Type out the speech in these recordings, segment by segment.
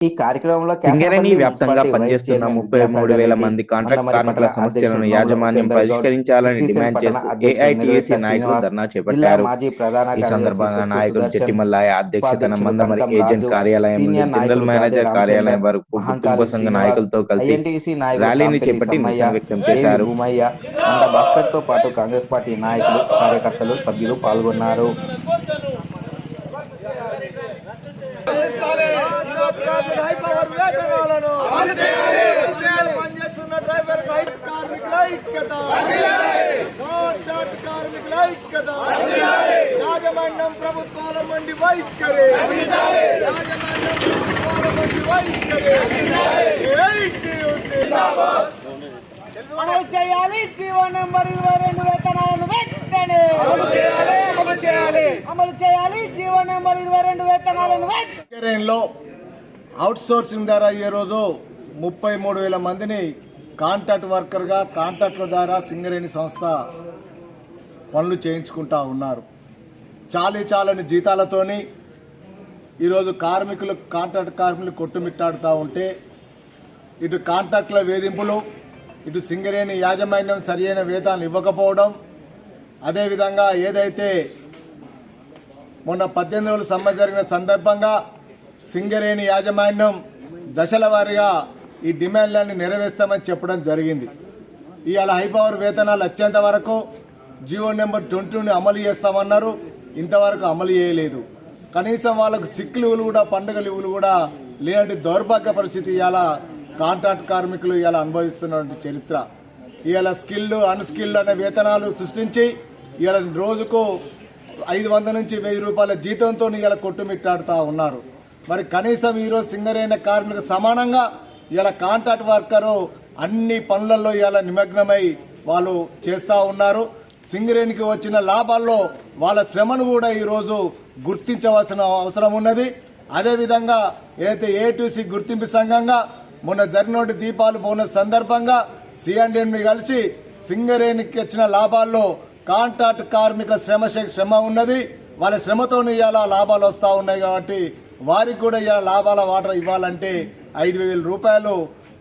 ఈ కార్యక్రమంలో సింగరేణి వ్యాప్తంగా పనిచేస్తున్న ముప్పై మూడు వేల మంది కాంట్రాక్ట్ కార్మికుల సమస్యలను యాజమాన్యం పరిష్కరించాలని డిమాండ్ చేస్తూ నాయకులు ధర్నా చేపట్టారు మాజీ ప్రధాన ఈ సందర్భంగా నాయకులు సుదర్శన్, చెట్టిమల్లయ్య అధ్యక్షతన మందమరి ఏజెంట్ కార్యాలయం నుండి జనరల్ మేనేజర్ కార్యాలయం వరకు కుటుంబ సంఘ నాయకులతో కలిసి ర్యాలీని చేపట్టి నిరసన వ్యక్తం చేశారు. భాస్కర్తో పాటు కాంగ్రెస్ పార్టీ నాయకులు కార్యకర్తలు సభ్యులు పాల్గొన్నారు. పనిచేస్తున్న డ్రైవర్ కార్మికుల ఐక్యత! కార్మికుల ఐక్యత! యాజమాన్యం ప్రభుత్వాల మండి వైఖరి. అమలు చేయాలి జీవో నెంబర్ ఇరవై రెండు వేతనాలను వెంటనే! అమలు చేయాలి అమలు చేయాలి! జీవో నెంబర్ ఇరవై రెండు వేతనాలను వెంటనే! అవుట్ సోర్సింగ్ ద్వారా ఈరోజు రోజు ముప్పై మూడు వేల మందిని కాంట్రాక్ట్ వర్కర్గా కాంట్రాక్టుల ద్వారా సింగరేణి సంస్థ పనులు చేయించుకుంటా ఉన్నారు. చాలీ చాలని జీతాలతోని ఈరోజు కార్మికులు కాంట్రాక్ట్ కార్మికులు కొట్టుమిట్టాడుతూ ఉంటే ఇటు కాంట్రాక్టుల వేధింపులు ఇటు సింగరేణి యాజమాన్యం సరియైన వేతాలు ఇవ్వకపోవడం అదేవిధంగా ఏదైతే మొన్న పద్దెనిమిది రోజుల సమ్మె జరిగిన సందర్భంగా సింగరేణి యాజమాన్యం దశల వారీగా ఈ డిమాండ్లన్నీ నెరవేర్స్తామని చెప్పడం జరిగింది. ఇవాళ హైపవర్ వేతనాలు వచ్చేంత వరకు జియో నెంబర్ ట్వంటీని అమలు చేస్తామన్నారు. ఇంతవరకు అమలు చేయలేదు. కనీసం వాళ్ళకు సిక్కులు కూడా పండుగలు లీవులు కూడా లేనటి దౌర్భాగ్య పరిస్థితి ఇవాళ కాంట్రాక్ట్ కార్మికులు ఇవాళ అనుభవిస్తున్నటువంటి చరిత్ర. ఇవాళ స్కిల్ అన్స్కిల్డ్ అనే వేతనాలు సృష్టించి ఇవాళ రోజుకు ఐదు వందల నుంచి వెయ్యి రూపాయల జీతంతో ఇవాళ కొట్టుమిట్టాడుతూ ఉన్నారు. మరి కనీసం ఈరోజు సింగరేణ కార్మికులకు సమానంగా ఇలా కాంట్రాక్ట్ వర్కరు అన్ని పనులలో ఇలా నిమగ్నమై వాళ్ళు చేస్తూ ఉన్నారు. సింగరేణికి వచ్చిన లాభాల్లో వాళ్ళ శ్రమను కూడా ఈరోజు గుర్తించవలసిన అవసరం ఉన్నది. అదేవిధంగా ఏదైతే ఏటీసీ గుర్తింపు సంఘంగా మొన్న జరిగినటువంటి దీపాలు బోనస్ సందర్భంగా సిఎండిని కలిసి సింగరేణికి వచ్చిన లాభాల్లో కాంట్రాక్ట్ కార్మికుల శ్రమ శ్రమ ఉన్నది. వాళ్ళ శ్రమతో ఇవాళ లాభాలు వస్తూ ఉన్నాయి కాబట్టి వారికి కూడా ఇలా లాభాల వాటర్ ఇవ్వాలంటే ఐదు వేల రూపాయలు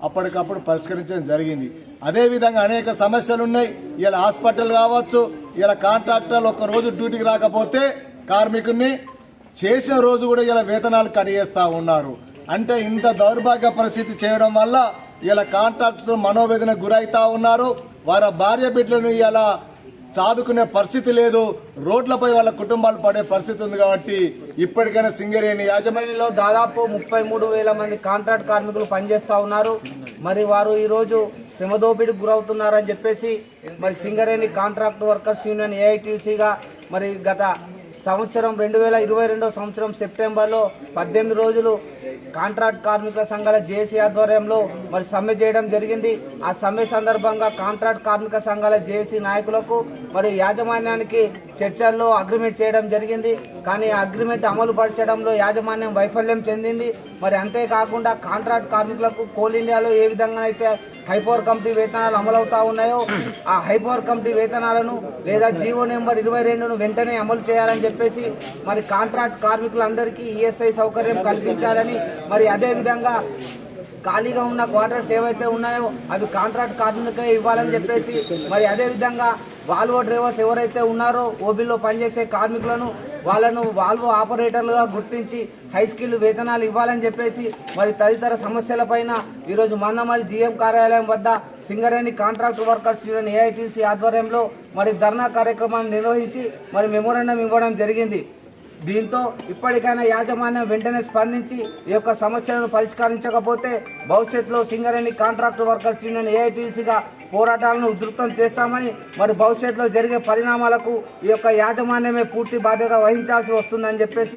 అప్పటికప్పుడు పరిష్కరించడం జరిగింది. అదేవిధంగా అనేక సమస్యలు ఉన్నాయి. ఇలా హాస్పిటల్ కావచ్చు ఇలా కాంట్రాక్టర్లు ఒక రోజు డ్యూటీకి రాకపోతే కార్మికుడిని చేసిన రోజు కూడా ఇలా వేతనాలు కడిగేస్తూ ఉన్నారు. అంటే ఇంత దౌర్భాగ్య పరిస్థితి చేయడం వల్ల ఇలా కాంట్రాక్టర్స్ మనోవేదన గురైతా ఉన్నారు. వారి భార్య బిడ్డలను ఇలా చాదుకునే పరిస్థితి లేదు. రోడ్లపై వాళ్ళ కుటుంబాలు పడే పరిస్థితి ఉంది కాబట్టి ఇప్పటికైనా సింగరేణి యాజమాన్యంలో దాదాపు ముప్పై మూడు వేల మంది కాంట్రాక్ట్ కార్మికులు పనిచేస్తా ఉన్నారు. మరి వారు ఈరోజు రోజు శ్రమ గురవుతున్నారని చెప్పేసి మరి సింగరేణి కాంట్రాక్ట్ వర్కర్స్ యూనియన్ ఏఐటీసీగా మరి గత సంవత్సరం రెండు వేల ఇరవై రెండో సంవత్సరం సెప్టెంబర్లో పద్దెనిమిది రోజులు కాంట్రాక్ట్ కార్మికుల సంఘాల జేసీ ఆధ్వర్యంలో మరి సమ్మె చేయడం జరిగింది. ఆ సమ్మె సందర్భంగా కాంట్రాక్ట్ కార్మిక సంఘాల జేసీ నాయకులకు మరి యాజమాన్యానికి చర్చల్లో అగ్రిమెంట్ చేయడం జరిగింది. కానీ అగ్రిమెంట్ అమలు పరచడంలో యాజమాన్యం వైఫల్యం చెందింది. మరి అంతేకాకుండా కాంట్రాక్ట్ కార్మికులకు కోల్ ఇండియాలో ఏ విధంగా అయితే హైపవర్ కంపెనీ వేతనాలు అమలవుతా ఉన్నాయో ఆ హైపవర్ కంపెనీ వేతనాలను లేదా జీవో నెంబర్ ఇరవై రెండును వెంటనే అమలు చేయాలని చెప్పేసి మరి కాంట్రాక్ట్ కార్మికులందరికీ ఈఎస్ఐ సౌకర్యం కల్పించాలని మరి అదే విధంగా ఖాళీగా ఉన్న క్వార్టర్స్ ఏవైతే ఉన్నాయో అవి కాంట్రాక్ట్ కార్మికులకే ఇవ్వాలని చెప్పేసి మరి అదే విధంగా వాల్వో డ్రైవర్స్ ఎవరైతే ఉన్నారో ఓబీలో పనిచేసే కార్మికులను వాళ్ళను వాల్వో ఆపరేటర్లుగా గుర్తించి హై స్కిల్ వేతనాలు ఇవ్వాలని చెప్పేసి మరి తదితర సమస్యలపైన ఈరోజు మన్నమల్లి జీఎం కార్యాలయం వద్ద Singareni contract workers union AITC ఆధ్వర్యంలో మరి ధర్నా కార్యక్రమాన్ని నిర్వహించి మరి మెమోరాండం ఇవ్వడం జరిగింది. దీంతో ఇప్పటికైనా యాజమాన్యం వెంటనే స్పందించి ఈ యొక్క సమస్యలను పరిష్కరించకపోతే భవిష్యత్తులో సింగరేణి కాంట్రాక్ట్ వర్కర్స్ యూనియన్ ఏఐటీసీగా పోరాటాలను ఉధృతం చేస్తామని మరి భవిష్యత్తులో జరిగే పరిణామాలకు ఈ యొక్క యాజమాన్యమే పూర్తి బాధ్యత వహించాల్సి వస్తుందని చెప్పేసి